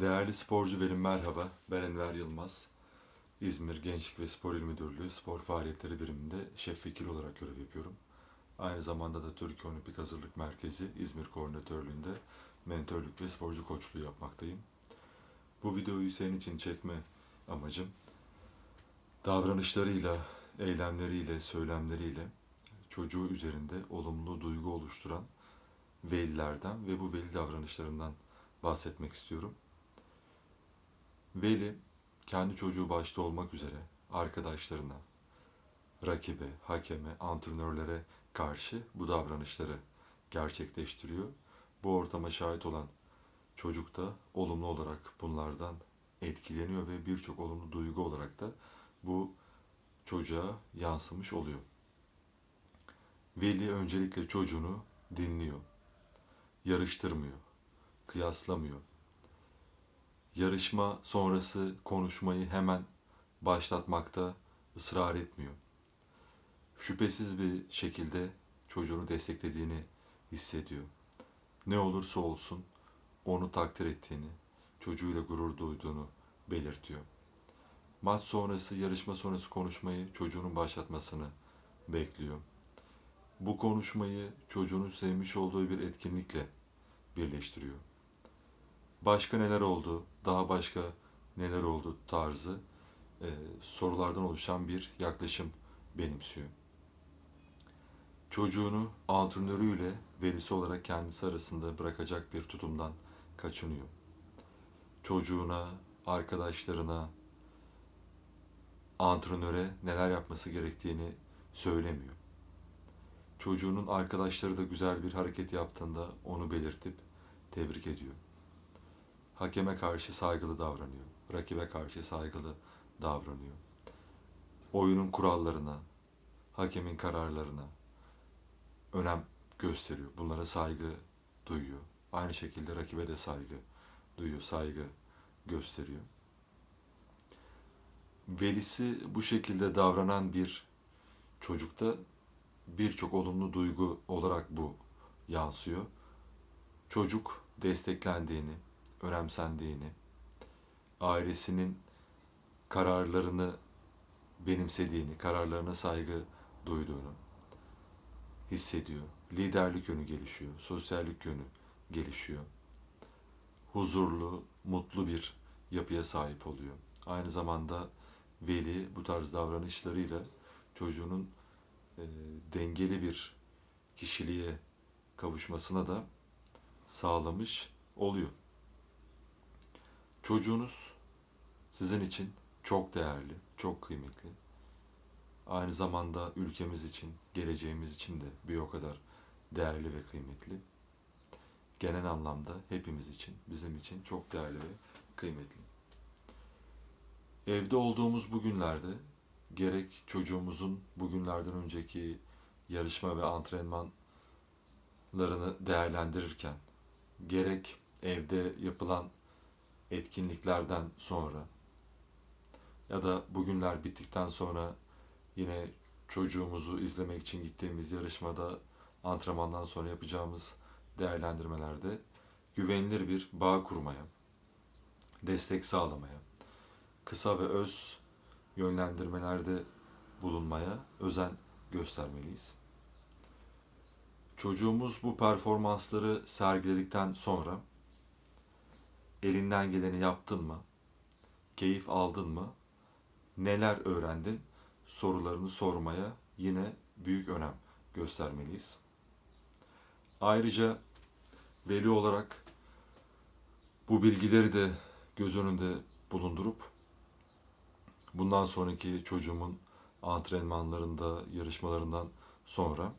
Değerli sporcu benim merhaba. Ben Enver Yılmaz. İzmir Gençlik ve Spor İl Müdürlüğü Spor Faaliyetleri Biriminde şef vekil olarak görev yapıyorum. Aynı zamanda da Türkiye Olimpik Hazırlık Merkezi İzmir Koordinatörlüğü'nde mentörlük ve sporcu koçluğu yapmaktayım. Bu videoyu senin için çekme amacım davranışlarıyla, eylemleriyle, söylemleriyle çocuğu üzerinde olumlu duygu oluşturan velilerden ve bu veli davranışlarından bahsetmek istiyorum. Veli kendi çocuğu başta olmak üzere arkadaşlarına, rakibe, hakeme, antrenörlere karşı bu davranışları gerçekleştiriyor. Bu ortama şahit olan çocuk da olumlu olarak bunlardan etkileniyor ve birçok olumlu duygu olarak da bu çocuğa yansımış oluyor. Veli öncelikle çocuğunu dinliyor, yarıştırmıyor, kıyaslamıyor. Yarışma sonrası konuşmayı hemen başlatmakta ısrar etmiyor. Şüphesiz bir şekilde çocuğunu desteklediğini hissediyor. Ne olursa olsun onu takdir ettiğini, çocuğuyla gurur duyduğunu belirtiyor. Maç sonrası, yarışma sonrası konuşmayı çocuğunun başlatmasını bekliyor. Bu konuşmayı çocuğunun sevmiş olduğu bir etkinlikle birleştiriyor. Başka neler oldu, daha başka neler oldu tarzı e, sorulardan oluşan bir yaklaşım benimsiyor. Çocuğunu antrenörüyle velisi olarak kendisi arasında bırakacak bir tutumdan kaçınıyor. Çocuğuna, arkadaşlarına, antrenöre neler yapması gerektiğini söylemiyor. Çocuğunun arkadaşları da güzel bir hareket yaptığında onu belirtip tebrik ediyor. Hakeme karşı saygılı davranıyor. Rakibe karşı saygılı davranıyor. Oyunun kurallarına, hakemin kararlarına önem gösteriyor. Bunlara saygı duyuyor. Aynı şekilde rakibe de saygı duyuyor, saygı gösteriyor. Velisi bu şekilde davranan bir çocukta birçok olumlu duygu olarak bu yansıyor. Çocuk desteklendiğini, önemsendiğini, ailesinin kararlarını benimsediğini, kararlarına saygı duyduğunu hissediyor. Liderlik yönü gelişiyor, sosyallik yönü gelişiyor. Huzurlu, mutlu bir yapıya sahip oluyor. Aynı zamanda veli bu tarz davranışlarıyla çocuğunun e, dengeli bir kişiliğe kavuşmasına da sağlamış oluyor. Çocuğunuz sizin için çok değerli, çok kıymetli. Aynı zamanda ülkemiz için, geleceğimiz için de bir o kadar değerli ve kıymetli. Genel anlamda hepimiz için, bizim için çok değerli ve kıymetli. Evde olduğumuz bu günlerde gerek çocuğumuzun bugünlerden önceki yarışma ve antrenmanlarını değerlendirirken, gerek evde yapılan etkinliklerden sonra ya da bugünler bittikten sonra yine çocuğumuzu izlemek için gittiğimiz yarışmada antrenmandan sonra yapacağımız değerlendirmelerde güvenilir bir bağ kurmaya, destek sağlamaya, kısa ve öz yönlendirmelerde bulunmaya özen göstermeliyiz. Çocuğumuz bu performansları sergiledikten sonra elinden geleni yaptın mı? Keyif aldın mı? Neler öğrendin? Sorularını sormaya yine büyük önem göstermeliyiz. Ayrıca veli olarak bu bilgileri de göz önünde bulundurup bundan sonraki çocuğumun antrenmanlarında, yarışmalarından sonra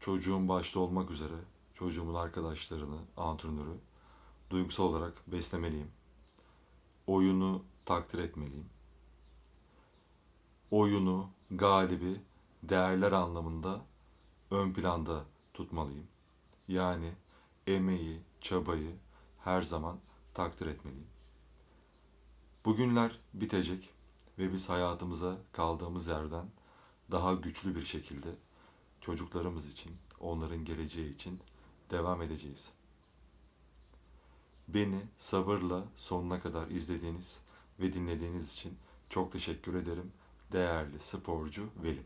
çocuğum başta olmak üzere çocuğumun arkadaşlarını, antrenörü duygusal olarak beslemeliyim. Oyunu takdir etmeliyim. Oyunu, galibi, değerler anlamında ön planda tutmalıyım. Yani emeği, çabayı her zaman takdir etmeliyim. Bugünler bitecek ve biz hayatımıza kaldığımız yerden daha güçlü bir şekilde çocuklarımız için, onların geleceği için devam edeceğiz. Beni sabırla sonuna kadar izlediğiniz ve dinlediğiniz için çok teşekkür ederim. Değerli sporcu Velim.